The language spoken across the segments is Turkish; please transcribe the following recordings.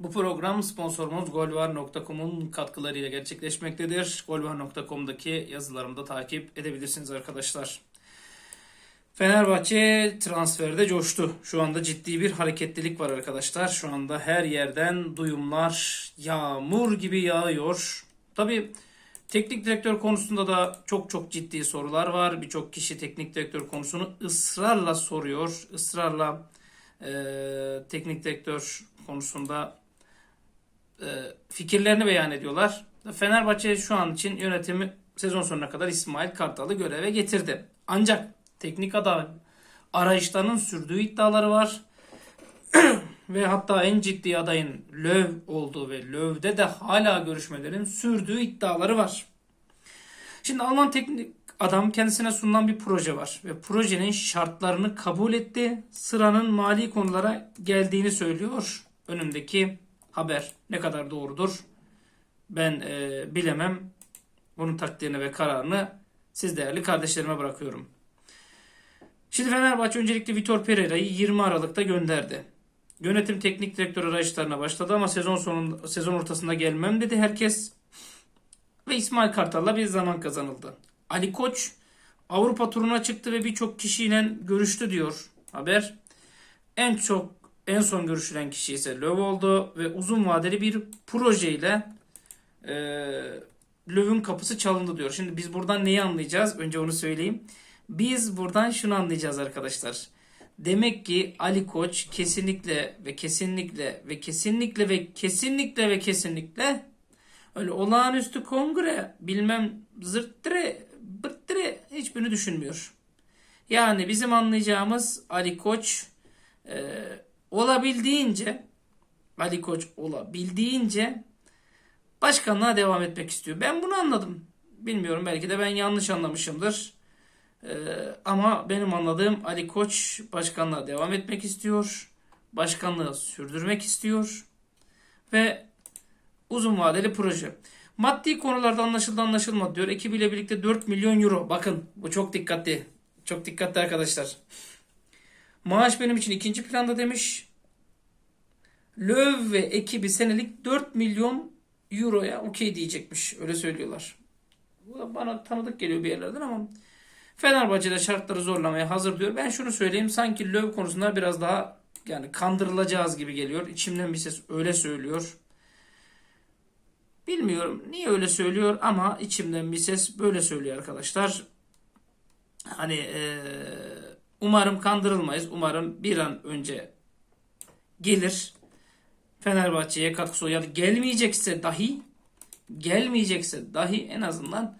Bu program sponsorumuz golvar.com'un katkılarıyla gerçekleşmektedir. Golvar.com'daki yazılarımı da takip edebilirsiniz arkadaşlar. Fenerbahçe transferde coştu. Şu anda ciddi bir hareketlilik var arkadaşlar. Şu anda her yerden duyumlar yağmur gibi yağıyor. Tabii teknik direktör konusunda da çok çok ciddi sorular var. Birçok kişi teknik direktör konusunu ısrarla soruyor. Israrla eee, teknik direktör konusunda e, fikirlerini beyan ediyorlar. Fenerbahçe şu an için yönetimi sezon sonuna kadar İsmail Kartal'ı göreve getirdi. Ancak teknik adam arayışlarının sürdüğü iddiaları var. ve hatta en ciddi adayın Löw olduğu ve Löw'de de hala görüşmelerin sürdüğü iddiaları var. Şimdi Alman teknik adam kendisine sunulan bir proje var ve projenin şartlarını kabul etti. Sıranın mali konulara geldiğini söylüyor. Önümdeki haber ne kadar doğrudur ben e, bilemem. Bunun takdirini ve kararını siz değerli kardeşlerime bırakıyorum. Şimdi Fenerbahçe öncelikle Vitor Pereira'yı 20 Aralık'ta gönderdi. Yönetim teknik direktör arayışlarına başladı ama sezon sonunda sezon ortasında gelmem dedi herkes. Ve İsmail Kartal'la bir zaman kazanıldı. Ali Koç Avrupa turuna çıktı ve birçok kişiyle görüştü diyor haber. En çok en son görüşülen kişi ise Löw oldu ve uzun vadeli bir projeyle e, Löw'ün kapısı çalındı diyor. Şimdi biz buradan neyi anlayacağız? Önce onu söyleyeyim. Biz buradan şunu anlayacağız arkadaşlar. Demek ki Ali Koç kesinlikle ve kesinlikle ve kesinlikle ve kesinlikle ve kesinlikle öyle olağanüstü kongre bilmem zırttire bırttire hiçbirini düşünmüyor. Yani bizim anlayacağımız Ali Koç e, olabildiğince Ali Koç olabildiğince başkanlığa devam etmek istiyor. Ben bunu anladım. Bilmiyorum belki de ben yanlış anlamışımdır. Ee, ama benim anladığım Ali Koç başkanlığa devam etmek istiyor. Başkanlığı sürdürmek istiyor. Ve uzun vadeli proje. Maddi konularda anlaşıldı anlaşılmadı diyor. Ekibiyle birlikte 4 milyon euro. Bakın bu çok dikkatli. Çok dikkatli arkadaşlar. Maaş benim için ikinci planda demiş. Löw ve ekibi senelik 4 milyon euroya okey diyecekmiş. Öyle söylüyorlar. Bu da bana tanıdık geliyor bir yerlerden ama Fenerbahçe'de şartları zorlamaya hazır diyor. Ben şunu söyleyeyim. Sanki Löw konusunda biraz daha yani kandırılacağız gibi geliyor. İçimden bir ses öyle söylüyor. Bilmiyorum niye öyle söylüyor ama içimden bir ses böyle söylüyor arkadaşlar. Hani eee, umarım kandırılmayız. Umarım bir an önce gelir. Fenerbahçe'ye katkısı olur. Ya da gelmeyecekse dahi gelmeyecekse dahi en azından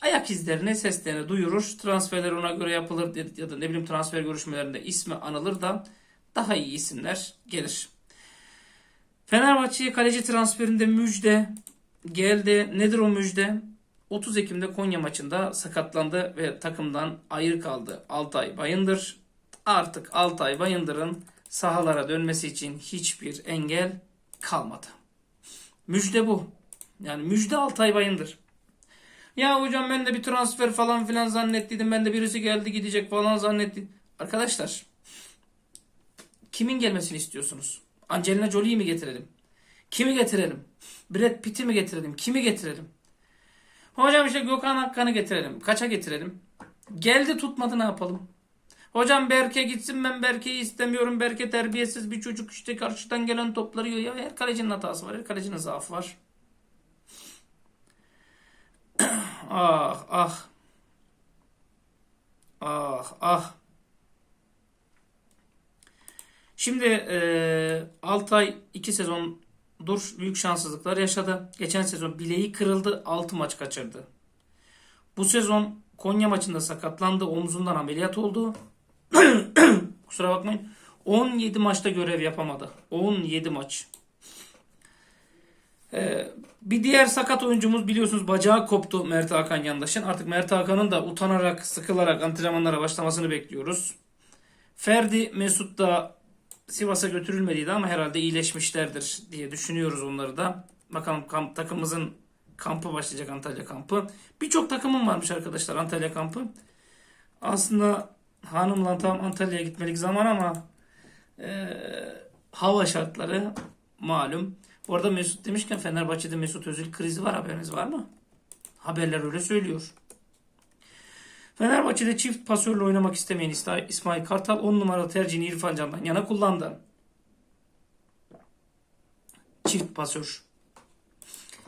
ayak izlerini seslerini duyurur. Transferler ona göre yapılır ya da ne bileyim transfer görüşmelerinde ismi anılır da daha iyi isimler gelir. Fenerbahçe'ye kaleci transferinde müjde geldi. Nedir o müjde? 30 Ekim'de Konya maçında sakatlandı ve takımdan ayrı kaldı. Altay Bayındır. Artık Altay Bayındır'ın sahalara dönmesi için hiçbir engel kalmadı. Müjde bu. Yani müjde Altay Bayındır. Ya hocam ben de bir transfer falan filan zannettiydim. Ben de birisi geldi gidecek falan zannettim. Arkadaşlar kimin gelmesini istiyorsunuz? Angelina Jolie'yi mi getirelim? Kimi getirelim? Brad Pitt'i mi getirelim? Kimi getirelim? Hocam işte Gökhan Akkan'ı getirelim. Kaça getirelim? Geldi tutmadı ne yapalım? Hocam Berke gitsin ben Berke'yi istemiyorum. Berke terbiyesiz bir çocuk işte karşıdan gelen topları yiyor. Ya her kalecinin hatası var. Her kalecinin zaafı var. ah ah. Ah ah. Şimdi e, Altay 2 sezondur büyük şanssızlıklar yaşadı. Geçen sezon bileği kırıldı. 6 maç kaçırdı. Bu sezon Konya maçında sakatlandı. Omzundan ameliyat oldu. Kusura bakmayın. 17 maçta görev yapamadı. 17 maç. Ee, bir diğer sakat oyuncumuz biliyorsunuz bacağı koptu Mert Hakan Yandaş'ın. Artık Mert Hakan'ın da utanarak, sıkılarak antrenmanlara başlamasını bekliyoruz. Ferdi Mesut da Sivas'a götürülmediydi ama herhalde iyileşmişlerdir diye düşünüyoruz onları da. Bakalım kamp, takımımızın kampı başlayacak Antalya kampı. Birçok takımım varmış arkadaşlar Antalya kampı. Aslında hanımla tam Antalya'ya gitmelik zaman ama e, hava şartları malum. Bu arada Mesut demişken Fenerbahçe'de Mesut Özil krizi var haberiniz var mı? Haberler öyle söylüyor. Fenerbahçe'de çift pasörle oynamak istemeyen İsmail Kartal 10 numaralı tercihini İrfan Can'dan yana kullandı. Çift pasör.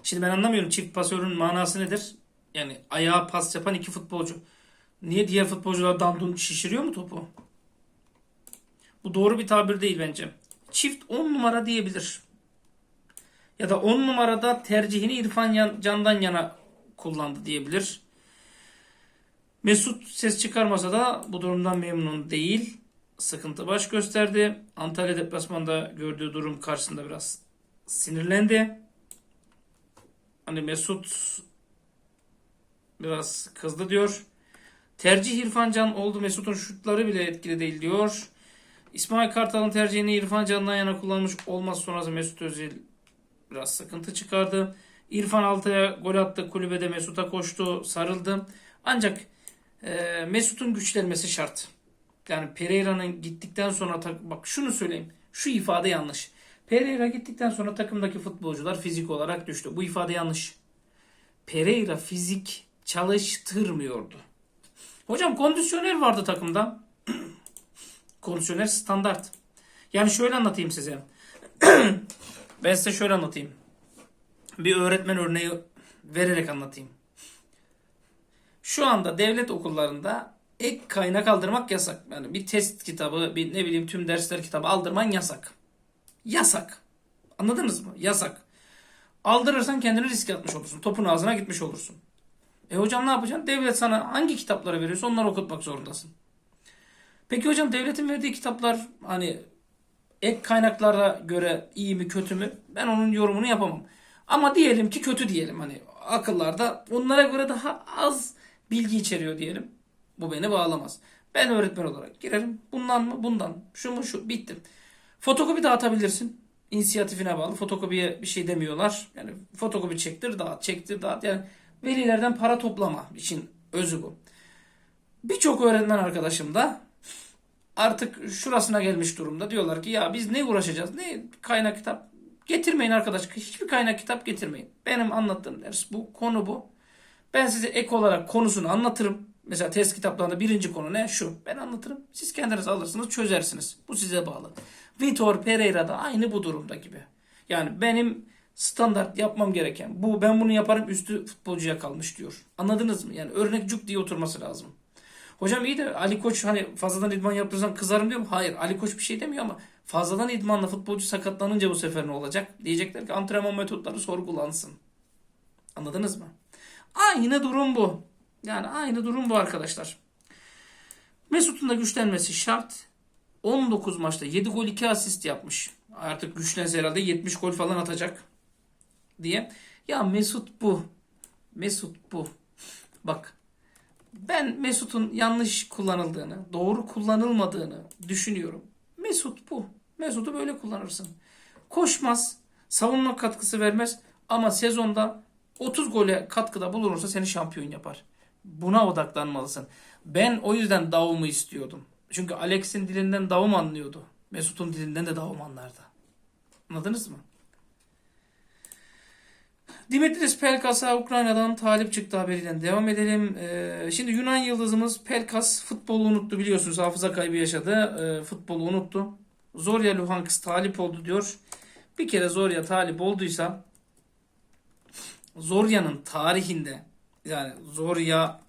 Şimdi ben anlamıyorum çift pasörün manası nedir? Yani ayağa pas yapan iki futbolcu. Niye diğer futbolcular dandun şişiriyor mu topu? Bu doğru bir tabir değil bence. Çift 10 numara diyebilir. Ya da 10 numarada tercihini İrfan Can'dan yana kullandı diyebilir. Mesut ses çıkarmasa da bu durumdan memnun değil. Sıkıntı baş gösterdi. Antalya deplasmanda gördüğü durum karşısında biraz sinirlendi. Hani Mesut biraz kızdı diyor. Tercih İrfan Can oldu. Mesut'un şutları bile etkili değil diyor. İsmail Kartal'ın tercihini İrfan Can'dan yana kullanmış olmaz sonrası Mesut Özil biraz sıkıntı çıkardı. İrfan Altay'a gol attı. Kulübede Mesut'a koştu. Sarıldı. Ancak e, Mesut'un güçlenmesi şart. Yani Pereira'nın gittikten sonra bak şunu söyleyeyim. Şu ifade yanlış. Pereira gittikten sonra takımdaki futbolcular fizik olarak düştü. Bu ifade yanlış. Pereira fizik çalıştırmıyordu. Hocam kondisyoner vardı takımda. kondisyoner standart. Yani şöyle anlatayım size. ben size şöyle anlatayım. Bir öğretmen örneği vererek anlatayım. Şu anda devlet okullarında ek kaynak aldırmak yasak. Yani bir test kitabı, bir ne bileyim tüm dersler kitabı aldırman yasak. Yasak. Anladınız mı? Yasak. Aldırırsan kendini riske atmış olursun. Topun ağzına gitmiş olursun. E hocam ne yapacaksın? Devlet sana hangi kitapları veriyorsa onları okutmak zorundasın. Peki hocam devletin verdiği kitaplar hani ek kaynaklara göre iyi mi kötü mü? Ben onun yorumunu yapamam. Ama diyelim ki kötü diyelim hani akıllarda onlara göre daha az bilgi içeriyor diyelim. Bu beni bağlamaz. Ben öğretmen olarak girerim. Bundan mı? Bundan. Şu mu? Şu. Bittim. Fotokopi dağıtabilirsin. İnisiyatifine bağlı. Fotokopiye bir şey demiyorlar. Yani fotokopi çektir dağıt, çektir dağıt. Yani velilerden para toplama için özü bu. Birçok öğretmen arkadaşım da artık şurasına gelmiş durumda. Diyorlar ki ya biz ne uğraşacağız? Ne kaynak kitap? Getirmeyin arkadaş. Hiçbir kaynak kitap getirmeyin. Benim anlattığım ders bu. Konu bu. Ben size ek olarak konusunu anlatırım. Mesela test kitaplarında birinci konu ne? Şu. Ben anlatırım. Siz kendiniz alırsınız, çözersiniz. Bu size bağlı. Vitor Pereira da aynı bu durumda gibi. Yani benim standart yapmam gereken bu. Ben bunu yaparım üstü futbolcuya kalmış diyor. Anladınız mı? Yani örnek cuk diye oturması lazım. Hocam iyi de Ali Koç hani fazladan idman yaptırırsan kızarım diyor mu? Hayır. Ali Koç bir şey demiyor ama fazladan idmanla futbolcu sakatlanınca bu sefer ne olacak? Diyecekler ki antrenman metotları sorgulansın. Anladınız mı? Aynı durum bu. Yani aynı durum bu arkadaşlar. Mesut'un da güçlenmesi şart. 19 maçta 7 gol 2 asist yapmış. Artık güçlense herhalde 70 gol falan atacak diye. Ya Mesut bu. Mesut bu. Bak ben Mesut'un yanlış kullanıldığını, doğru kullanılmadığını düşünüyorum. Mesut bu. Mesut'u böyle kullanırsın. Koşmaz, savunma katkısı vermez ama sezonda 30 gole katkıda bulunursa seni şampiyon yapar. Buna odaklanmalısın. Ben o yüzden Davum'u istiyordum. Çünkü Alex'in dilinden Davum anlıyordu. Mesut'un dilinden de Davum anlardı. Anladınız mı? Dimitris Pelkas'a Ukrayna'dan talip çıktı haberiyle devam edelim. Ee, şimdi Yunan yıldızımız Pelkas futbolu unuttu biliyorsunuz hafıza kaybı yaşadı. Ee, futbolu unuttu. Zorya Luhansk talip oldu diyor. Bir kere Zorya talip olduysa Zorya'nın tarihinde yani Zorya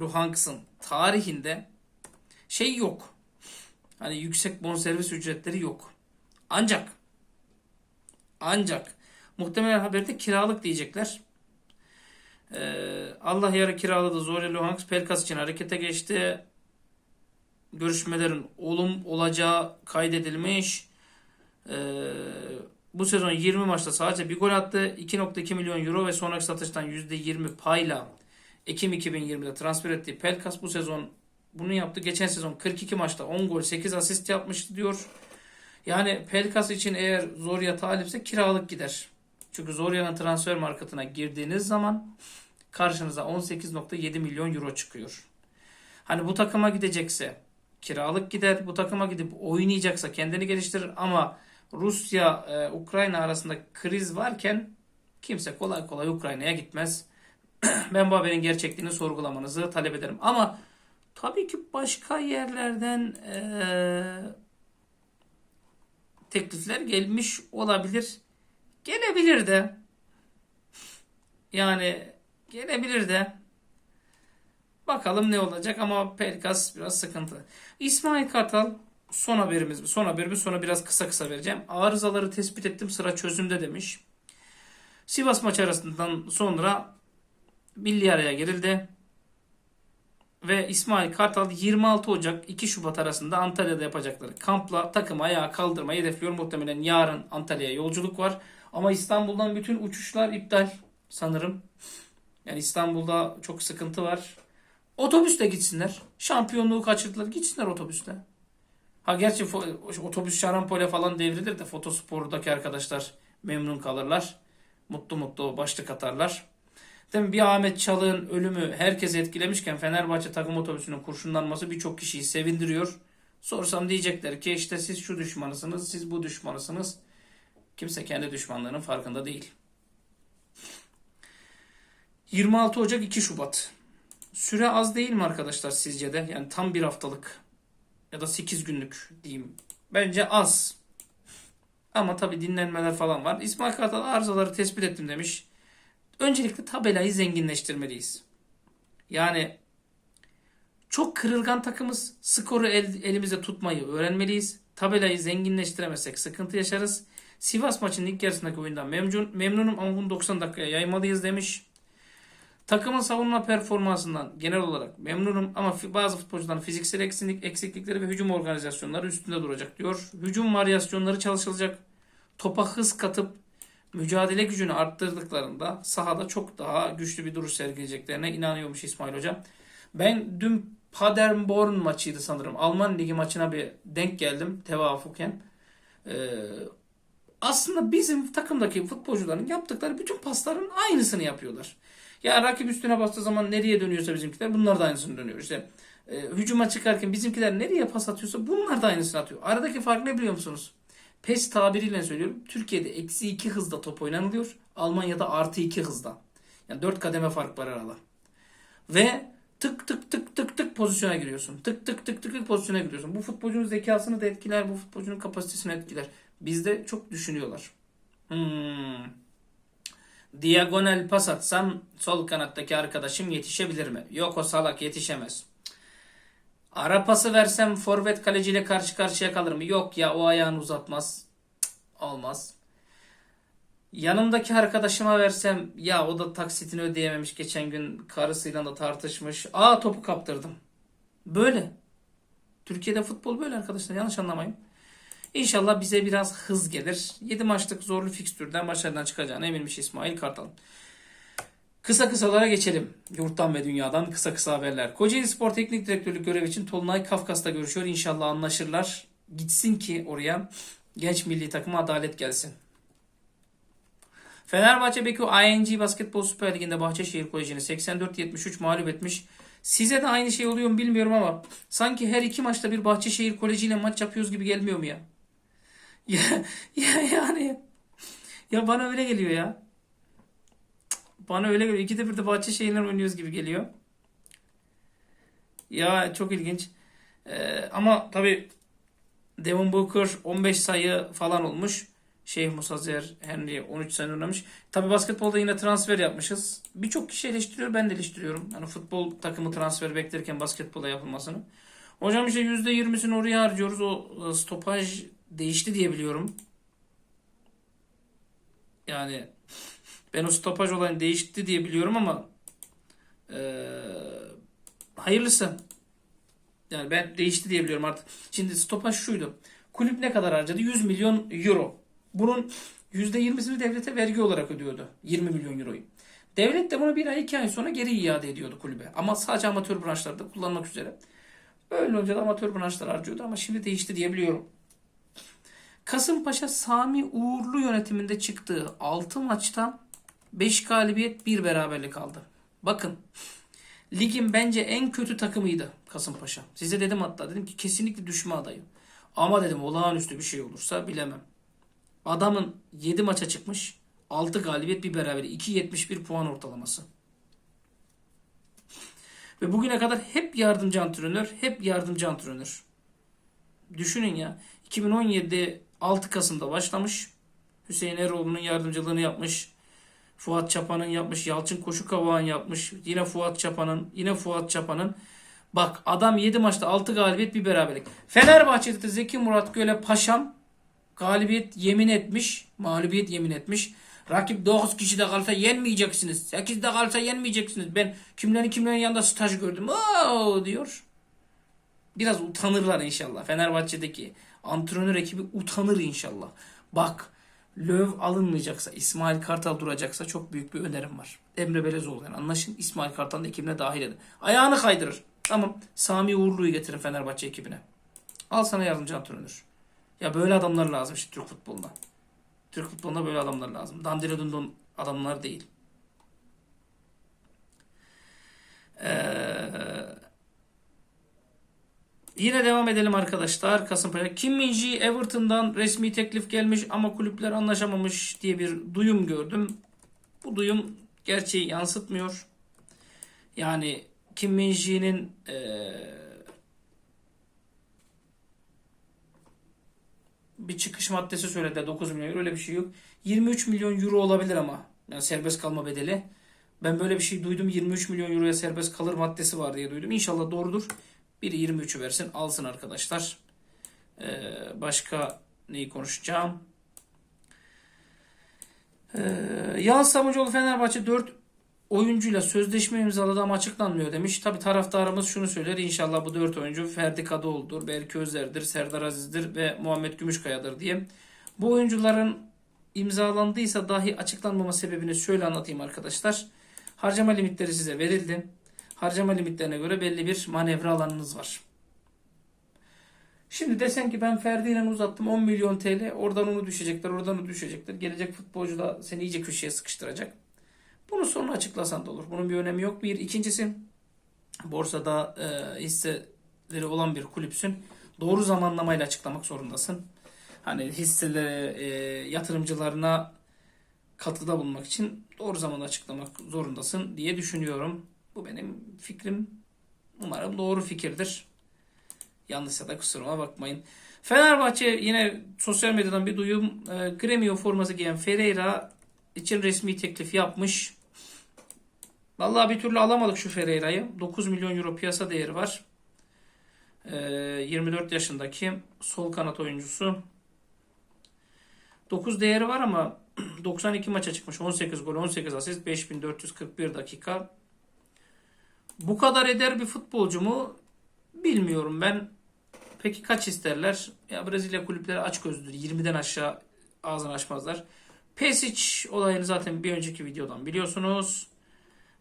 Luhansk'ın tarihinde şey yok. Hani yüksek bonservis ücretleri yok. Ancak ancak muhtemelen haberde kiralık diyecekler. Ee, Allah yarı kiraladı. Zorya Luhansk Pelkas için harekete geçti. Görüşmelerin olum olacağı kaydedilmiş. Ee, bu sezon 20 maçta sadece bir gol attı. 2.2 milyon euro ve sonraki satıştan %20 payla Ekim 2020'de transfer ettiği Pelkas bu sezon bunu yaptı. Geçen sezon 42 maçta 10 gol 8 asist yapmıştı diyor. Yani Pelkas için eğer Zorya talipse kiralık gider. Çünkü Zorya'nın transfer marketine girdiğiniz zaman karşınıza 18.7 milyon euro çıkıyor. Hani bu takıma gidecekse kiralık gider. Bu takıma gidip oynayacaksa kendini geliştirir ama Rusya e, Ukrayna arasında kriz varken kimse kolay kolay Ukrayna'ya gitmez. ben bu haberin gerçekliğini sorgulamanızı talep ederim. Ama tabii ki başka yerlerden e, teklifler gelmiş olabilir. Gelebilir de. Yani gelebilir de. Bakalım ne olacak ama Pelkas biraz sıkıntı. İsmail Kartal son haberimiz mi? Son haberimiz sonra biraz kısa kısa vereceğim. Arızaları tespit ettim sıra çözümde demiş. Sivas maçı arasından sonra milli araya girildi. Ve İsmail Kartal 26 Ocak 2 Şubat arasında Antalya'da yapacakları kampla takımı ayağa kaldırmayı hedefliyor. Muhtemelen yarın Antalya'ya yolculuk var. Ama İstanbul'dan bütün uçuşlar iptal sanırım. Yani İstanbul'da çok sıkıntı var. Otobüsle gitsinler. Şampiyonluğu kaçırdılar. Gitsinler otobüsle. Ha gerçi otobüs şarampole falan devrilir de fotospordaki arkadaşlar memnun kalırlar. Mutlu mutlu başlık atarlar. Değil mi? Bir Ahmet Çalık'ın ölümü herkes etkilemişken Fenerbahçe takım otobüsünün kurşunlanması birçok kişiyi sevindiriyor. Sorsam diyecekler ki işte siz şu düşmanısınız, siz bu düşmanısınız. Kimse kendi düşmanlığının farkında değil. 26 Ocak 2 Şubat. Süre az değil mi arkadaşlar sizce de? Yani tam bir haftalık ya da 8 günlük diyeyim. Bence az. Ama tabi dinlenmeler falan var. İsmail Kartal arızaları tespit ettim demiş. Öncelikle tabelayı zenginleştirmeliyiz. Yani çok kırılgan takımız. Skoru el, elimizde tutmayı öğrenmeliyiz. Tabelayı zenginleştiremezsek sıkıntı yaşarız. Sivas maçının ilk yarısındaki oyundan memnun, memnunum ama bunu 90 dakikaya yaymalıyız demiş. Takımın savunma performansından genel olarak memnunum ama bazı futbolcuların fiziksel eksiklik, eksiklikleri ve hücum organizasyonları üstünde duracak diyor. Hücum varyasyonları çalışılacak. Topa hız katıp mücadele gücünü arttırdıklarında sahada çok daha güçlü bir duruş sergileyeceklerine inanıyormuş İsmail Hoca. Ben dün Paderborn maçıydı sanırım. Alman ligi maçına bir denk geldim tevafuken. Ee, aslında bizim takımdaki futbolcuların yaptıkları bütün pasların aynısını yapıyorlar. Ya rakip üstüne bastığı zaman nereye dönüyorsa bizimkiler bunlar da aynısını dönüyor. İşte e, hücuma çıkarken bizimkiler nereye pas atıyorsa bunlar da aynısını atıyor. Aradaki fark ne biliyor musunuz? PES tabiriyle söylüyorum. Türkiye'de eksi 2 hızda top oynanılıyor. Almanya'da artı 2 hızda. Yani 4 kademe fark var arada. Ve tık tık tık tık tık pozisyona giriyorsun. Tık tık tık tık tık pozisyona giriyorsun. Bu futbolcunun zekasını da etkiler. Bu futbolcunun kapasitesini etkiler. Bizde çok düşünüyorlar. Hmm. Diagonal pas atsam sol kanattaki arkadaşım yetişebilir mi? Yok o salak yetişemez. Ara pası versem forvet kaleciyle karşı karşıya kalır mı? Yok ya o ayağını uzatmaz. Cık, Olmaz. Yanımdaki arkadaşıma versem ya o da taksitini ödeyememiş geçen gün karısıyla da tartışmış. Aa topu kaptırdım. Böyle. Türkiye'de futbol böyle arkadaşlar yanlış anlamayın. İnşallah bize biraz hız gelir. 7 maçlık zorlu fikstürden başarıdan çıkacağına eminmiş İsmail Kartal. Kısa kısalara geçelim. Yurttan ve dünyadan kısa kısa haberler. Kocaeli Spor Teknik Direktörlük görevi için Tolunay Kafkas'ta görüşüyor. İnşallah anlaşırlar. Gitsin ki oraya genç milli takıma adalet gelsin. Fenerbahçe Beko ING Basketbol Süper Ligi'nde Bahçeşehir Koleji'ni 84-73 mağlup etmiş. Size de aynı şey oluyor mu bilmiyorum ama sanki her iki maçta bir Bahçeşehir Koleji ile maç yapıyoruz gibi gelmiyor mu ya? Ya, ya yani ya bana öyle geliyor ya. Bana öyle geliyor. İkide bir de Bahçeşehir'le oynuyoruz gibi geliyor. Ya çok ilginç. Ee, ama tabii Devin Booker 15 sayı falan olmuş. Şeyh Musazer Henry 13 sayı oynamış. Tabii basketbolda yine transfer yapmışız. Birçok kişi eleştiriyor. Ben de eleştiriyorum. Yani futbol takımı transferi beklerken basketbola yapılmasını. Hocam işte %20'sini oraya harcıyoruz. O e, stopaj değişti diye biliyorum. Yani ben o stopaj olayını değişti diye biliyorum ama eee, hayırlısı. Yani ben değişti diye biliyorum artık. Şimdi stopaj şuydu. Kulüp ne kadar harcadı? 100 milyon euro. Bunun %20'sini devlete vergi olarak ödüyordu. 20 milyon euroyu. Devlet de bunu bir ay iki ay sonra geri iade ediyordu kulübe. Ama sadece amatör branşlarda kullanmak üzere. Öyle olunca da amatör branşlar harcıyordu ama şimdi değişti diye biliyorum. Kasımpaşa Sami Uğurlu yönetiminde çıktığı 6 maçtan 5 galibiyet 1 beraberlik aldı. Bakın ligin bence en kötü takımıydı Kasımpaşa. Size dedim hatta dedim ki kesinlikle düşme adayı. Ama dedim olağanüstü bir şey olursa bilemem. Adamın 7 maça çıkmış. 6 galibiyet bir beraber 2.71 puan ortalaması. Ve bugüne kadar hep yardımcı antrenör, hep yardımcı antrenör. Düşünün ya. 2017'de 6 Kasım'da başlamış. Hüseyin Eroğlu'nun yardımcılığını yapmış. Fuat Çapan'ın yapmış. Yalçın Koşu Kavağın yapmış. Yine Fuat Çapan'ın. Yine Fuat Çapan'ın. Bak adam 7 maçta 6 galibiyet bir beraberlik. Fenerbahçe'de de Zeki Murat Göle Paşam galibiyet yemin etmiş. Mağlubiyet yemin etmiş. Rakip 9 kişi de kalsa yenmeyeceksiniz. 8 de kalsa yenmeyeceksiniz. Ben kimlerin kimlerin yanında staj gördüm. Oo diyor. Biraz utanırlar inşallah. Fenerbahçe'deki antrenör ekibi utanır inşallah. Bak Löv alınmayacaksa, İsmail Kartal duracaksa çok büyük bir önerim var. Emre Belezoğlu yani anlaşın İsmail Kartal'ın ekibine dahil edin. Ayağını kaydırır. Tamam. Sami Uğurlu'yu getirin Fenerbahçe ekibine. Al sana yardımcı antrenör. Ya böyle adamlar lazım işte Türk futboluna. Türk futboluna böyle adamlar lazım. Dandilo Dundon adamlar değil. Ee, yine devam edelim arkadaşlar. Kasımpaşa. Kim Min-ji Everton'dan resmi teklif gelmiş ama kulüpler anlaşamamış diye bir duyum gördüm. Bu duyum gerçeği yansıtmıyor. Yani Kim Min-ji'nin eee bir çıkış maddesi söyledi 9 milyon euro öyle bir şey yok. 23 milyon euro olabilir ama yani serbest kalma bedeli. Ben böyle bir şey duydum 23 milyon euroya serbest kalır maddesi var diye duydum. İnşallah doğrudur. Biri 23'ü versin alsın arkadaşlar. Ee, başka neyi konuşacağım? Ee, Yağız Samucoğlu Fenerbahçe 4 oyuncuyla sözleşme imzaladı ama açıklanmıyor demiş. Tabi taraftarımız şunu söyler. İnşallah bu 4 oyuncu Ferdi Kadıoğlu'dur, Berke Özer'dir, Serdar Aziz'dir ve Muhammed Gümüşkaya'dır diye. Bu oyuncuların imzalandıysa dahi açıklanmama sebebini şöyle anlatayım arkadaşlar. Harcama limitleri size verildi. Harcama limitlerine göre belli bir manevra alanınız var. Şimdi desen ki ben Ferdi uzattım 10 milyon TL oradan onu düşecekler oradan onu düşecekler. Gelecek futbolcu da seni iyice köşeye sıkıştıracak. Bunu sonra açıklasan da olur. Bunun bir önemi yok. Bir. ikincisi borsada e, hisseleri olan bir kulüpsün. Doğru zamanlamayla açıklamak zorundasın. Hani hisseleri e, yatırımcılarına katkıda bulunmak için doğru zamanda açıklamak zorundasın diye düşünüyorum. Bu benim fikrim. Umarım doğru fikirdir. Yanlışsa da kusuruma bakmayın. Fenerbahçe yine sosyal medyadan bir duyum. E, Gremio forması giyen Ferreira için resmi teklif yapmış. Vallahi bir türlü alamadık şu Ferreira'yı. 9 milyon euro piyasa değeri var. Ee, 24 yaşındaki sol kanat oyuncusu. 9 değeri var ama 92 maça çıkmış. 18 gol, 18 asist, 5441 dakika. Bu kadar eder bir futbolcu mu? Bilmiyorum ben. Peki kaç isterler? Ya Brezilya kulüpleri aç gözlüdür. 20'den aşağı ağzını açmazlar. Pesic olayını zaten bir önceki videodan biliyorsunuz.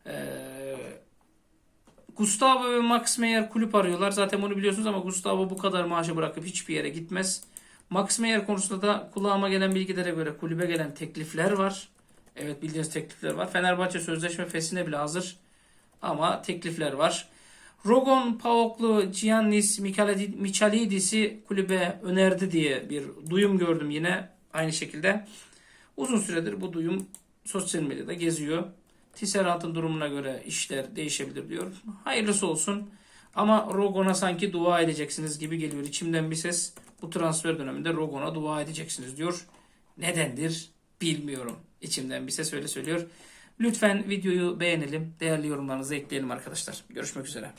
Ee, Gustavo ve Max Meyer kulüp arıyorlar. Zaten bunu biliyorsunuz ama Gustavo bu kadar maaşı bırakıp hiçbir yere gitmez. Max Meyer konusunda da kulağıma gelen bilgilere göre kulübe gelen teklifler var. Evet bildiğiniz teklifler var. Fenerbahçe sözleşme fesine bile hazır. Ama teklifler var. Rogon Paoklu Giannis Michalidis'i kulübe önerdi diye bir duyum gördüm yine aynı şekilde. Uzun süredir bu duyum sosyal medyada geziyor. Tisserant'ın durumuna göre işler değişebilir diyor. Hayırlısı olsun. Ama Rogon'a sanki dua edeceksiniz gibi geliyor. İçimden bir ses bu transfer döneminde Rogon'a dua edeceksiniz diyor. Nedendir bilmiyorum. İçimden bir ses öyle söylüyor. Lütfen videoyu beğenelim. Değerli yorumlarınızı ekleyelim arkadaşlar. Görüşmek üzere.